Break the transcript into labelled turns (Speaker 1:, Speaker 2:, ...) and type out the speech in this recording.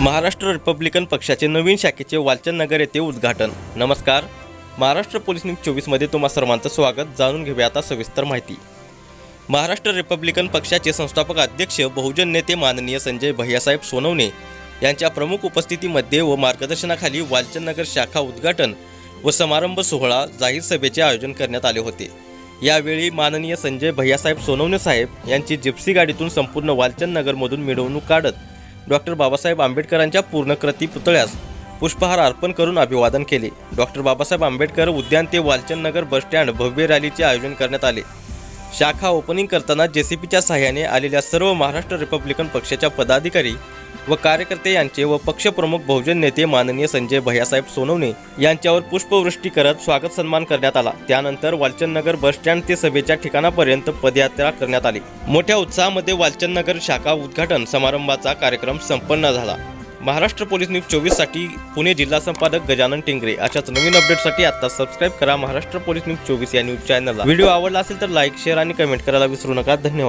Speaker 1: Maharashtra Republican पक्षाचे नवीन शाखेचे वालचंद नगर येथे उद्घाटन. नमस्कार. महाराष्ट्र पोलीस न्यूज चोवीसमध्ये तुम्हा सर्वांचं स्वागत. जाणून घेऊया आता सविस्तर माहिती. महाराष्ट्र रिपब्लिकन पक्षाचे संस्थापक अध्यक्ष बहुजन नेते माननीय संजय भैयासाहेब सोनवणे यांच्या प्रमुख उपस्थितीमध्ये व मार्गदर्शनाखाली वालचंद नगर शाखा उद्घाटन व समारंभ सोहळा जाहीर सभेचे आयोजन करण्यात आले होते. यावेळी माननीय संजय भैयासाहेब सोनवणे साहेब यांची जिप्सी गाडीतून संपूर्ण वालचंद नगरमधून मिरवणूक काढत डॉक्टर बाबासाहेब आंबेडकरांच्या पूर्णकृती पुतळ्यास पुष्पहार अर्पण करून अभिवादन केले. डॉक्टर बाबासाहेब आंबेडकर उद्यान ते वालचंद नगर बसस्टँड भव्य रॅलीचे आयोजन करण्यात आले. शाखा ओपनिंग करताना जेसीपीच्या सहाय्याने आलेल्या सर्व महाराष्ट्र रिपब्लिकन पक्षाच्या पदाधिकारी व कार्यकर्ते यांचे व पक्षप्रमुख बहुजन नेते माननीय संजय भैयासाहेब सोनवणे यांच्यावर पुष्पवृष्टी करत स्वागत सन्मान करण्यात आला. त्यानंतर वालचंदनगर बसस्टँड ते सभेच्या ठिकाणापर्यंत पदयात्रा करण्यात आली. मोठ्या उत्साहामध्ये वालचंदनगर शाखा उद्घाटन समारंभाचा कार्यक्रम संपन्न झाला. महाराष्ट्र पोलीस न्यूज चोवीससाठी पुणे जिल्हा संपादक गजानन टिंगरे. अशाच नवीन अपडेटसाठी आता सबस्क्राईब करा महाराष्ट्र पोलीस न्यूज चोवीस या न्यूज चॅनलला. व्हिडिओ आवडला असेल तर लाईक शेअर आणि कमेंट करायला विसरू नका. धन्यवाद.